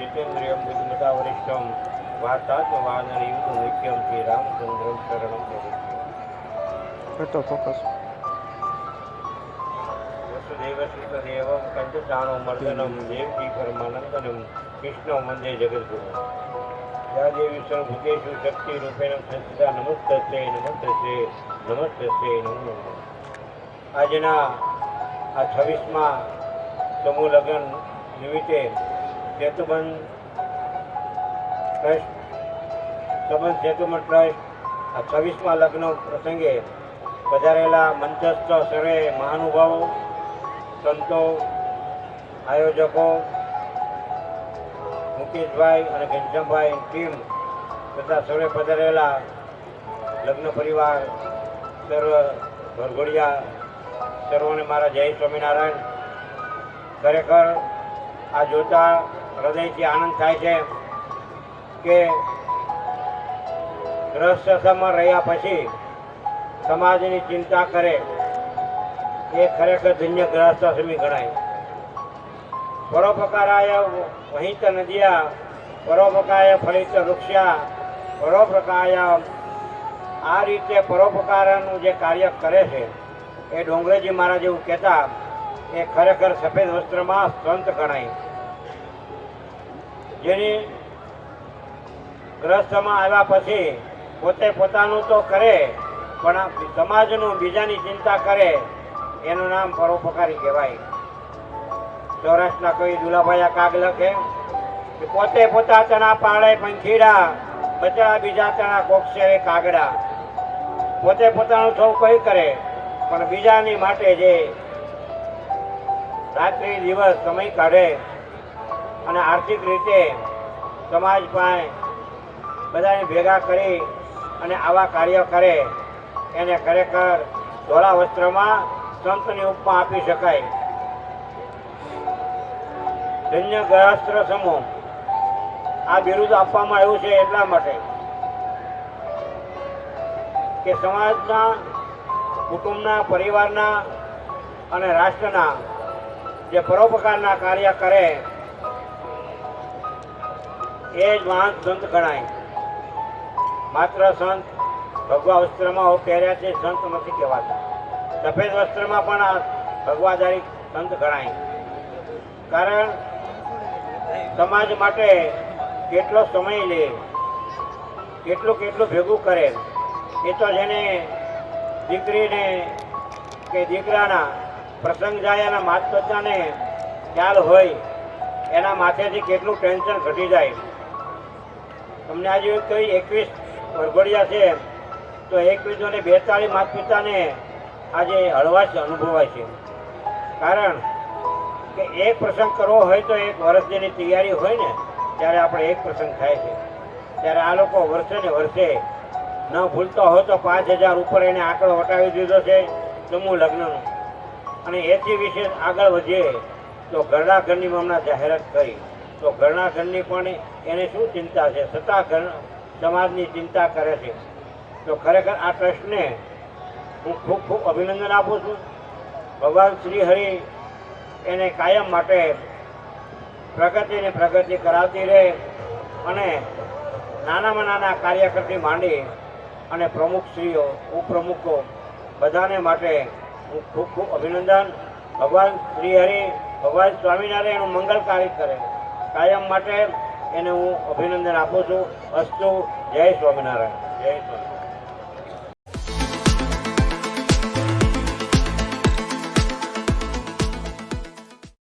જીતેન્દ્રિયમ બુદ્ધિમતાવરિષ્ઠમ વાર્તાત્મવાનયુક્ત મુખ્યમ Shri રામચંદ્રમ શરણમ focus શક્તિ રૂપેણ સંસ્થિતા નમસ્તે નમસ્તે નમસ્તે આજના આ છવ્વીસમાં સમૂહ લગ્ન નિમિત્તે સેતુબંધ ટ્રસ્ટ સંબંધ સેતુબંધ ટ્રસ્ટ આ છવ્વીસમાં લગ્ન પ્રસંગે પધારેલા મંચસ્થ સર્વે મહાનુભાવો, સંતો, આયોજકો, મુકેશભાઈ અને ઘનશ્યામભાઈ ટીમ તથા સર્વે પધારેલા લગ્ન પરિવાર સર્વ ભરઘોડિયા સર્વોને મારા જય સ્વામિનારાયણ. ખરેખર આ જોતા હૃદયથી આનંદ થાય છે કે ગ્રહસ્થમાં રહ્યા પછી સમાજની ચિંતા કરે, એ ખરેખર ધન્ય ગ્રહસ્થાશ્રમી ગણાય. પરોપકારાય વહિત નદિયા પરોપકાય ફલિત વૃક્ષા પરોપ્રકાય આ રીતે પરોપકારનું જે કાર્ય કરે છે, એ ડોંગરેજી મહારાજ એવું કહેતા, એ ખરેખર સફેદ વસ્ત્રમાં સંત ગણાય. જેની ગ્રસ્તમાં આવ્યા પછી પોતે પોતાનું તો કરે, પણ સમાજનું બીજાની ચિંતા કરે, એનું નામ પરોપકારી કહેવાય. સૌરાષ્ટ્રના કવિ દુલાભાઈ કાગ લખે પોતે પોતા તણા પાળે પંખીડા બચડા બીજા તણા કોક્ષે કાગડા. પોતે પોતાનું સૌ કઈ કરે, પણ બીજાની માટે જે રાત્રિ દિવસ સમય કાઢે અને આર્થિક રીતે સમાજ પાસે બધાને ભેગા કરી અને આવા કાર્ય કરે, એને ખરેખર ધોળા વસ્ત્રમાં સંતની ઉપમા આપી શકાય. ધન્ય ગ્રહસ્ત્ર સમૂહ, આ બિરુદ આપવામાં આવ્યું છે એટલા માટે કે સમાજના, કુટુંબના, પરિવારના અને રાષ્ટ્રના જે પરોપકારના કાર્ય કરે એ જ મહાન સંત ગણાય. માત્ર સંત ભગવા વસ્ત્રમાં પહેર્યા છે, સંત નથી કહેવાતા. સફેદ વસ્ત્રમાં પણ આ ભગવાધારી સંત ગણાય. કારણ સમાજ માટે કેટલો સમય લે, કેટલું કેટલું ભેગું કરે, એ તો જેને દીકરીને કે દીકરાના પ્રસંગ જાય, એના માત ખ્યાલ હોય, એના માથેથી કેટલું ટેન્શન ઘટી જાય. તમને આજે કઈ એકવીસ વરઘોડિયા છે. તો એકવીસો ને બેતાળીસ માત પિતાને આજે હળવાશ અનુભવાય છે. કારણ કે એક પ્રસંગ કરવો હોય તો એક વર્ષ જેની તૈયારી હોય ને, ત્યારે આપણે એક પ્રસંગ થાય છે. ત્યારે આ લોકો વર્ષે ને વર્ષે ન ભૂલતો હોય તો પાંચ હજાર ઉપર એને આંકડો વટાવી દીધો છે સમૂહ લગ્નનો. અને એથી વિશેષ આગળ વધીએ તો ઘરના ઘરની હમણાં જાહેરાત કરી. તો ઘરના ઘરની પણ એને શું ચિંતા છે? છતાં ઘર સમાજની ચિંતા કરે છે. તો ખરેખર આ ટ્રસ્ટને હું ખૂબ ખૂબ અભિનંદન આપું છું. ભગવાન શ્રી હરિ એને કાયમ માટે પ્રગતિને પ્રગતિ કરાવતી રહે અને નાનામાં નાના કાર્યકરથી માંડી અને પ્રમુખશ્રીઓ ઉપપ્રમુખો બધાને માટે હું ખૂબ ખૂબ અભિનંદન. ભગવાન શ્રી હરિ, ભગવાન સ્વામિનારાયણનું મંગલકારી કરે. કાયમ માટે એને હું અભિનંદન આપું છું. અસ્તુ. જય સ્વામિનારાયણ. જય સ્વામિનારાયણ.